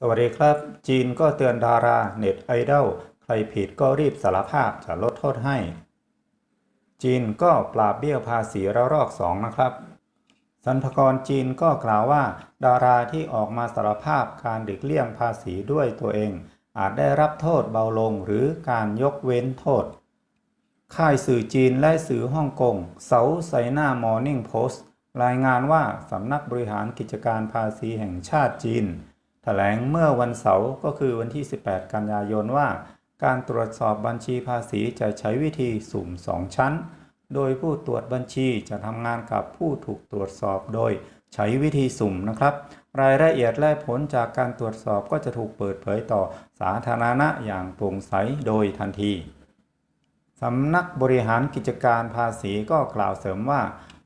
สวัสดีครับ จีนก็เตือนดาราเน็ตไอดอลใครผิดก็รีบสารภาพจะลดโทษให้ จีนก็ปราบเบี้ยวภาษีระลอกสองนะครับสรรพากรจีนก็กล่าวว่า ดาราที่ออกมาสารภาพการหลีกเลี่ยงภาษีด้วยตัวเอง อาจได้รับโทษเบาลงหรือการยกเว้นโทษ ค่ายสื่อจีนและสื่อฮ่องกงเสาไซน่ามอร์นิ่งโพสต์รายงานว่าสำนักบริหารกิจการภาษีแห่งชาติจีน ถลงเมื่อวันเสาร์ก็คือวันที่ 18 กันยายนว่า การตรวจสอบบัญชีภาษีจะใช้วิธีสุ่ม 2 ชั้น โดยผู้ตรวจบัญชีจะทำงานกับผู้ถูกตรวจสอบโดยใช้วิธีสุ่มนะครับ รายละเอียดและผลจากการตรวจสอบก็จะถูกเปิดเผยต่อสาธารณะอย่างโปร่งใสโดยทันทีสำนักบริหารกิจการภาษีก็กล่าวเสริมว่า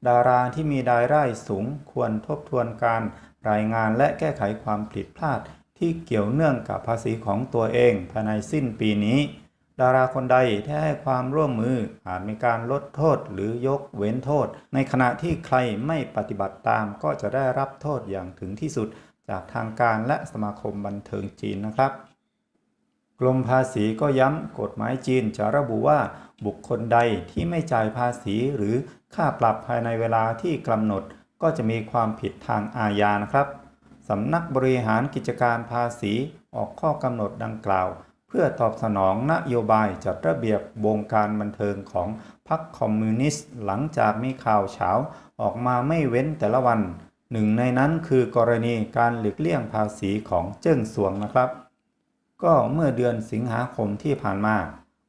ดาราที่มีรายได้สูงควรทบทวนการรายงานและแก้ไขความผิดพลาด ที่เกี่ยวเนื่องกับภาษีของตัวเองภายในสิ้นปีนี้ ดาราคนใดที่ให้ความร่วมมืออาจมีการลดโทษหรือยกเว้นโทษ ในขณะที่ใครไม่ปฏิบัติตามก็จะได้รับโทษอย่างถึงที่สุดจากทางการและสมาคมบันเทิงจีนนะครับ กรมภาษีก็ย้ำกฎหมายจีนจะระบุว่าบุคคลใดที่ไม่จ่ายภาษีหรือค่าปรับภายในเวลาที่กำหนดก็จะมีความผิดทางอาญานะครับสำนักบริหารกิจการภาษีออกข้อกำหนดดังกล่าว เพื่อตอบสนองนโยบายจัดระเบียบวงการบันเทิงของพรรคคอมมิวนิสต์ หลังจากมีข่าวเฉาออกมาไม่เว้นแต่ละวัน หนึ่งในนั้นคือกรณีการหลีกเลี่ยงภาษีของเจิ้งสวงนะครับ ก็เมื่อเดือนสิงหาคมที่ผ่านมา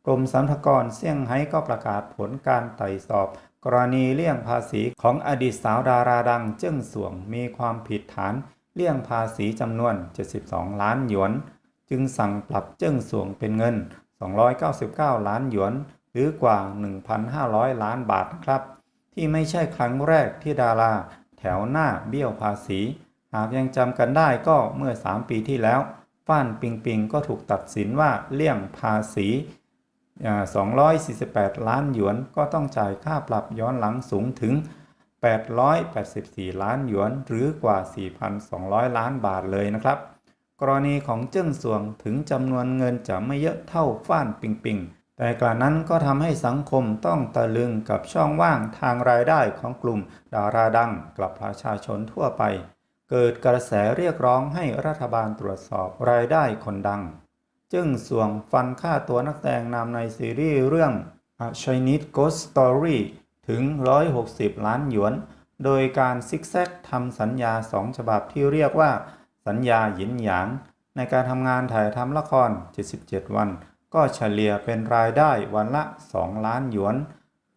กรมสรรพากรเซี่ยงไฮ้ก็ประกาศผลการไต่สอบ กรณีเลี่ยงภาษีของอดีตสาวดาราดังเจิ้งสวงมีความผิดฐานเลี่ยงภาษีจำนวน 72 ล้านหยวน จึงสั่งปรับเจิ้งสวงเป็นเงิน 299 ล้านหยวน หรือกว่า 1,500 ล้านบาทครับ ที่ไม่ใช่ครั้งแรกที่ดารา แถวหน้าเบี้ยวภาษี หากยังจำกันได้ก็เมื่อ 3 ปีที่แล้ว ฟ้านปิงปิงก็ถูกตัดสินว่าเลี่ยงภาษี248 ล้านหยวนก็ต้องจ่ายค่าปรับย้อนหลังสูงถึง 884 ล้านหยวน หรือกว่า 4,200 ล้านบาทเลยนะครับ กรณีของเจิ้งสวงถึงจำนวนเงินจะไม่เยอะเท่าฟ้านปิงปิงแต่กระนั้นก็ทำให้สังคมต้องตะลึงกับช่องว่างทางรายได้ของกลุ่มดาราดังกับประชาชนทั่วไป เกิดกระแสเรียกร้องให้รัฐบาลตรวจสอบรายได้คนดัง จึงส่วงฟันค่าตัวนักแสดงนำในซีรีส์เรื่อง A Chinese Ghost Story ถึง 160 ล้านหยวน โดยการซิกแซกทำสัญญาสองฉบับที่เรียกว่า สัญญาหยินหยาง ในการทำงานถ่ายทำละคร 77 วัน ก็เฉลี่ยเป็นรายได้วันละ 2 ล้านหยวน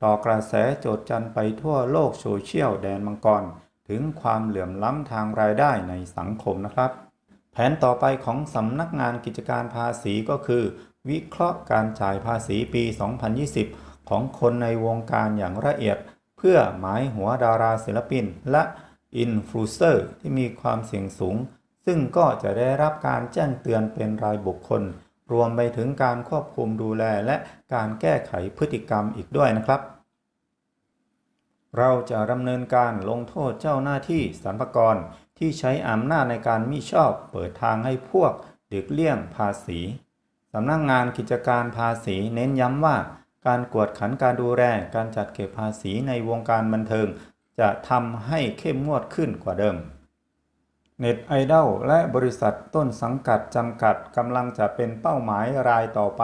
ต่อกระแสโจดจันไปทั่วโลกโซเชียลแดนมังกร ถึงความเหลื่อมล้ำทางรายได้ในสังคมนะครับ แผนต่อไปของสำนักงานกิจการภาษีก็คือ วิเคราะห์การจ่ายภาษีปี 2020 ของคนในวงการอย่างละเอียด เพื่อหมายหัวดาราศิลปินและอินฟลูเซอร์ที่มีความเสี่ยงสูง ซึ่งก็จะได้รับการแจ้งเตือนเป็นรายบุคคล รวมไปถึงการควบคุมดูแลและการแก้ไขพฤติกรรมอีกด้วยนะครับ เราจะดำเนินการลงโทษเจ้าหน้าที่สรรพากรที่ใช้อำนาจในการมิชอบเปิดทางให้พวกเด็กเลี่ยงภาษีสำนักงงานกิจการภาษีเน้นย้ำว่า การกวดขันการดูแลการจัดเก็บภาษีในวงการบันเทิง จะทำให้เข้มงวดขึ้นกว่าเดิม เน็ตไอดอลและบริษัทต้นสังกัดจำกัดกำลังจะเป็นเป้าหมายรายต่อไป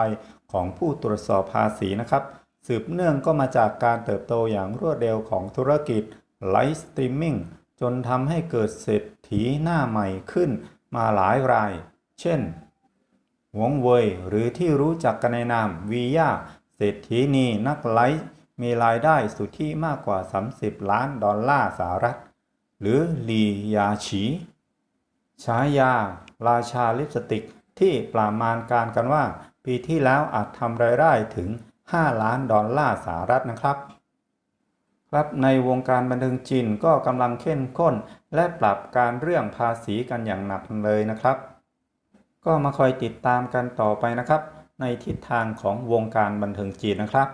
ของผู้ตรวจสอบภาษีนะครับ สืบเนื่องก็มาจากการเติบโตอย่างรวดเร็วของธุรกิจไลฟ์สตรีมมิ่งจนทำให้เกิดเศรษฐีหน้าใหม่ขึ้นมาหลายราย เช่น หวงเวยหรือที่รู้จักกันในนามวียาเศรษฐีนีนักไลฟ์มีรายได้สุทธิมากกว่า 30 ล้านดอลลาร์สหรัฐ หรือลียาฉีฉายา ราชาลิปสติกที่ปรามาณการกันว่า ปีที่แล้วอาจทำรายได้ถึง 5 ล้านดอลลาร์สหรัฐนะครับ ครับในวงการบันเทิงจีนก็กำลังเข้มข้น และปรับการเรื่องภาษีกันอย่างหนักเลยนะครับ ก็มาคอยติดตามกันต่อไปนะครับ ในทิศทางของวงการบันเทิงจีนนะครับ